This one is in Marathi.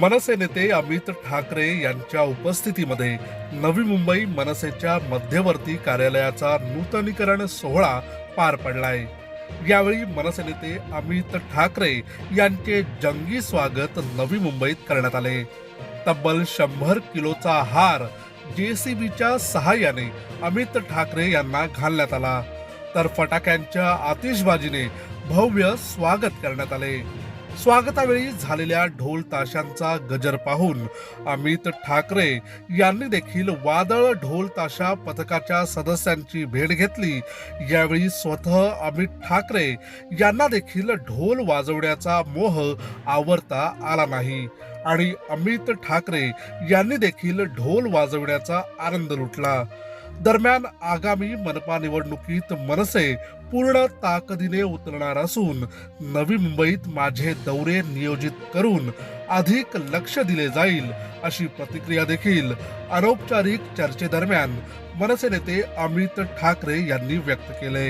मनसे नेते अमित ठाकरे यांच्या उपस्थितीमध्ये नवी मुंबई मनसेच्या मध्यवर्ती कार्यालयाचा नूतनीकरण सोहळा पार पडलाय. यावेळी मनसे नेते अमित ठाकरे यांचे जंगी स्वागत नवी मुंबईत करण्यात आले. तब्बल शंभर किलोचा हार जेसीबीच्या सहाय्याने अमित ठाकरे यांना घालण्यात आला. तर फटाक्यांच्या आतिषबाजीने भव्य स्वागत करण्यात आले. स्वागतावेळी झालेल्या ढोल ताशांचा गजर पाहून अमित ठाकरे यांनी देखील वादळ ढोल ताशा पथकाच्या सदस्यांची भेट घेतली. यावेळी स्वतः अमित ठाकरे यांना देखील ढोल वाजवण्याचा मोह आवरता आला नाही आणि अमित ठाकरे यांनी देखील ढोल वाजवण्याचा आनंद लुटला. दरम्यान आगामी मनपा निवडणुकीत मनसे पूर्ण ताकदीने उतरणार असून नवी मुंबईत माझे दौरे नियोजित करून अधिक लक्ष दिले जाईल अशी प्रतिक्रिया देखील अनौपचारिक चर्चेदरम्यान मनसे नेते अमित ठाकरे यांनी व्यक्त केले